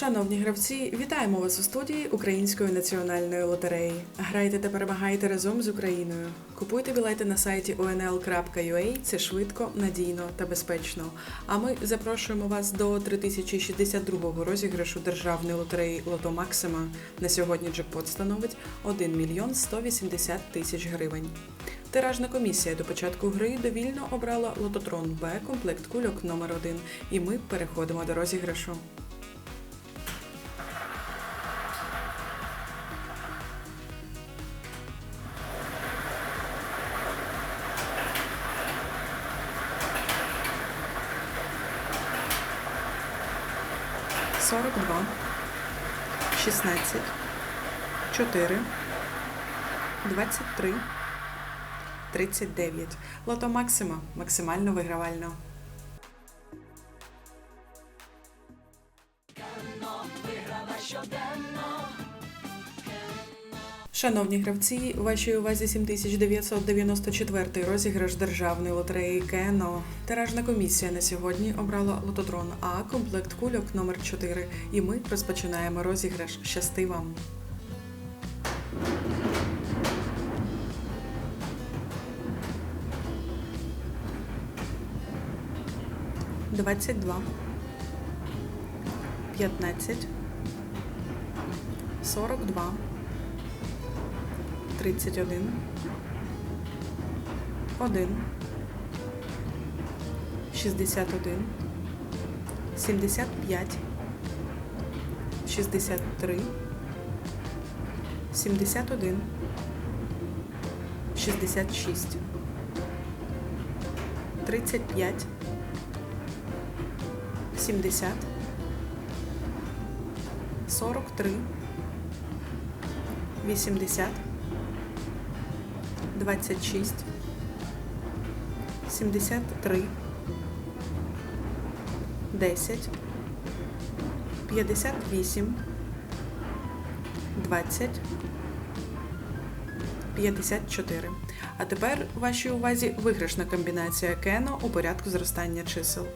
Шановні гравці, вітаємо вас у студії Української національної лотереї. Грайте та перемагайте разом з Україною. Купуйте білети на сайті onl.ua. Це швидко, надійно та безпечно. А ми запрошуємо вас до 3062 розіграшу державної лотереї Лото Максима. На сьогодні джекпот становить 1 мільйон 180 тисяч гривень. Тиражна комісія до початку гри довільно обрала лототрон Б комплект кульок номер 1 І ми переходимо до розіграшу. Сорок два, шістнадцять, чотири, двадцять три, тридцять дев'ять. Лото Максима максимально вигравально. Шановні гравці, вашій увазі 7994 розіграш державної лотереї Кено. Тиражна комісія на сьогодні обрала лототрон А, комплект кульок номер 4 І ми розпочинаємо розіграш. Щасти вам! Двадцять два. П'ятнадцять. Сорок два. 31, 1, 61, 75, 63, 71, 66, 35, 70, 43, 80, 26, 73, 10, 58, 20, 54. А тепер вашій увазі виграшна комбінація Кено у порядку зростання чисел.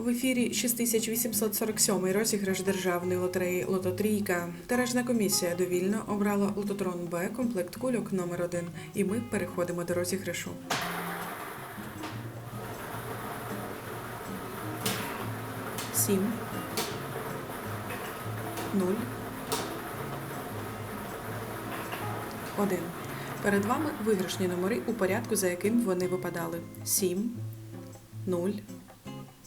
В ефірі 6847 розіграш державної лотереї Лототрійка. Тиражна комісія довільно обрала лототрон Б комплект кульок номер 1 І ми переходимо до розіграшу. Сім. Нуль. Один. Перед вами виграшні номери у порядку, за яким вони випадали. Сім. Нуль.